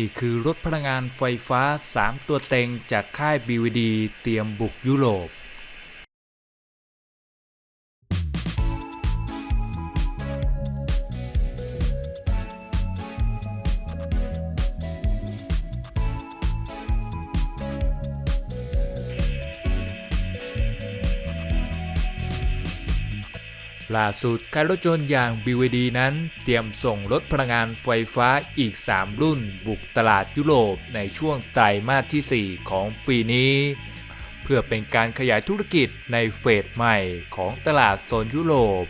นี่คือรถพลังงานไฟฟ้า 3 ตัวเต็งจากค่าย BVD เตรียมบุกยุโรป ล่าสุดค่ายรถยนต์อย่าง BYD นั้นเตรียมส่งรถพลังงานไฟฟ้าอีก 3 รุ่น บุกตลาดยุโรปในช่วงไตรมาสที่ 4 ของปีนี้ เพื่อเป็นการขยายธุรกิจในเฟสใหม่ของตลาดโซนยุโรป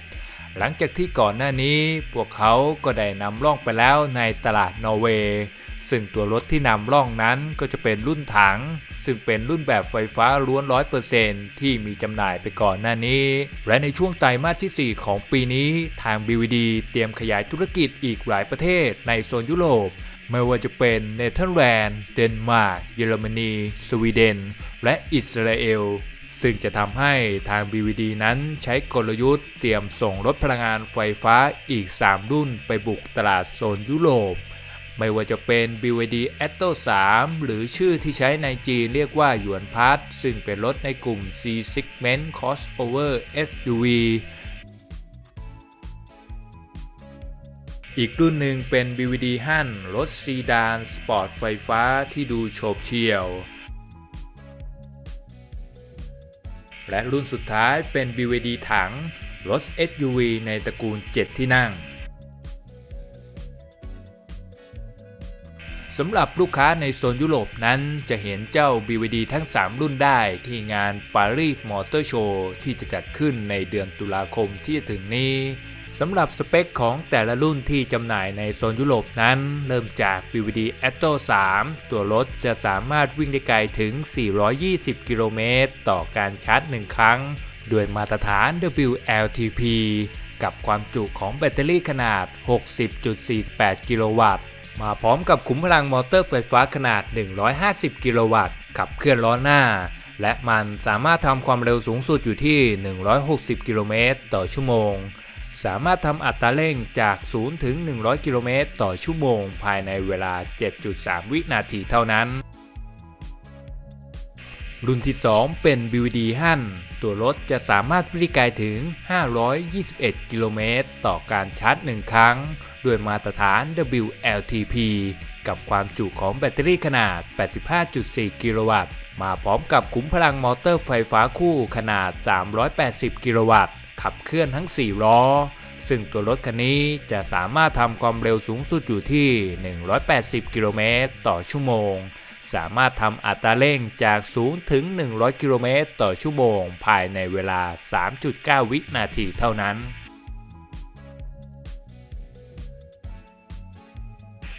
หลังจากที่ก่อนหน้านี้พวกเขาก็ได้นำร่องไปแล้วในตลาดนอร์เวย์ซึ่งตัวรถที่นำร่องนั้นก็จะเป็นรุ่นถัง ซึ่งเป็นรุ่นแบบไฟฟ้าล้วน 100%ที่มีจำหน่ายไปก่อนหน้านี้ และในช่วงไตรมาสที่ 4 ของปีนี้ทาง BVD เตรียมขยายธุรกิจอีกหลายประเทศในโซนยุโรปไม่ว่าจะเป็นเนเธอร์แลนด์ เดนมาร์ก เยอรมนี สวีเดน และอิสราเอล ซึ่งจะทำให้ทาง BVD นั้นใช้กลยุทธ์เตรียมส่งรถพลังงานไฟฟ้าอีก 3 รุ่นไปบุกตลาดโซนยุโรป ไม่ว่าจะเป็น BYD Atto 3 หรือชื่อที่ใช้ในจีนเรียกว่าหยวนพัทซึ่งเป็นรถในกลุ่ม C segment crossover SUV อีกรุ่นหนึ่งเป็น BVD ฮั่นรถซีดาน สปอร์ตไฟฟ้าที่ดูโฉบเฉี่ยว และรุ่นสุดท้ายเป็น BVD ถัง รถ SUV ในตระกูล 7 ที่นั่งสำหรับลูกค้าในโซนยุโรปนั้นจะเห็นเจ้า BVD ทั้ง 3 รุ่นได้ที่งานปารีสมอเตอร์โชว์ที่จะจัดขึ้นในเดือนตุลาคมที่จะถึงนี้ สำหรับสเปคของแต่ละรุ่นที่จำหน่ายในโซนยุโรปนั้น เริ่มจาก BVD Atto 3 ตัวรถจะสามารถวิ่งได้ไกลถึง 420 กิโลเมตรต่อการชาร์จ 1 ครั้ง ด้วยมาตรฐาน WLTP กับความจุของแบตเตอรี่ขนาด 60.48 กิโลวัตต์ มาพร้อมกับขุมพลังมอเตอร์ไฟฟ้าขนาด 150 กิโลวัตต์ ขับเคลื่อนล้อหน้าและมันสามารถทำความเร็วสูงสุดอยู่ที่ 160 กิโลเมตรต่อชั่วโมง สามารถทำอัตราเร่งจาก 0 ถึง 100 กิโลเมตรต่อชั่วโมง ภายในเวลา 7.3 วินาทีเท่านั้น รุ่นที่ 2 เป็น BVD ฮั่นตัวรถจะสามารถวิ่งได้ไกลถึง 521 กิโลเมตรต่อการชาร์จ 1 ครั้ง ด้วยมาตรฐาน WLTP กับความจุของแบตเตอรี่ขนาด 85.4 กิโลวัตต์ มาพร้อมกับขุมพลังมอเตอร์ไฟฟ้าคู่ขนาด 380 กิโลวัตต์ ขับเคลื่อนทั้ง 4 ล้อ ซึ่งตัวรถคันนี้จะสามารถทำความเร็วสูงสุดอยู่ที่ 180 กิโลเมตรต่อชั่วโมง สามารถทำอัตราเร่งจาก 0 ถึง 100 กิโลเมตรต่อชั่วโมง ภายในเวลา 3.9 วินาทีเท่านั้น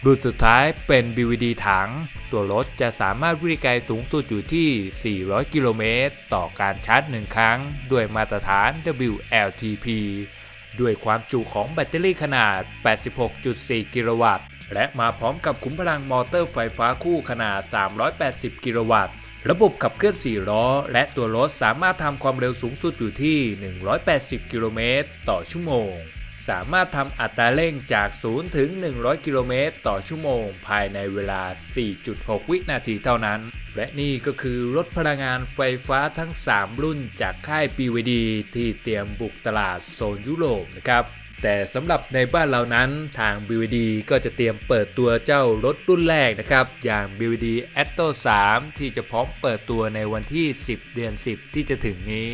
รุ่นสุดท้ายเป็น BVD ถัง ตัวรถจะสามารถวิ่งไกลสูงสุดอยู่ที่ 400 กิโลเมตร ต่อการชาร์จ 1 ครั้ง ด้วยมาตรฐาน WLTP ด้วยความจุของแบตเตอรี่ขนาด 86.4 กิโลวัตต์ และมาพร้อมกับขุมพลังมอเตอร์ไฟฟ้าคู่ขนาด 380 กิโลวัตต์ ระบบขับเคลื่อน 4 ล้อ และตัวรถสามารถทำความเร็วสูงสุดอยู่ที่ 180 กิโลเมตร ต่อชั่วโมง สามารถทำอัตราเร่งจาก 0 ถึง 100 กิโลเมตร ต่อชั่วโมง ภายในเวลา 4.6 วินาทีเท่านั้น และนี่ก็คือรถพลังงานไฟฟ้าทั้ง 3 รุ่นจากค่าย BVD ที่เตรียมบุกตลาดโซนยุโรปนะครับแต่สำหรับในบ้านเรานั้นทาง BVD ก็จะเตรียมเปิดตัวเจ้ารถรุ่นแรกนะครับ อย่าง BVD Atto 3 ที่จะพร้อมเปิดตัวในวันที่ 10 เดือน 10 ที่จะถึงนี้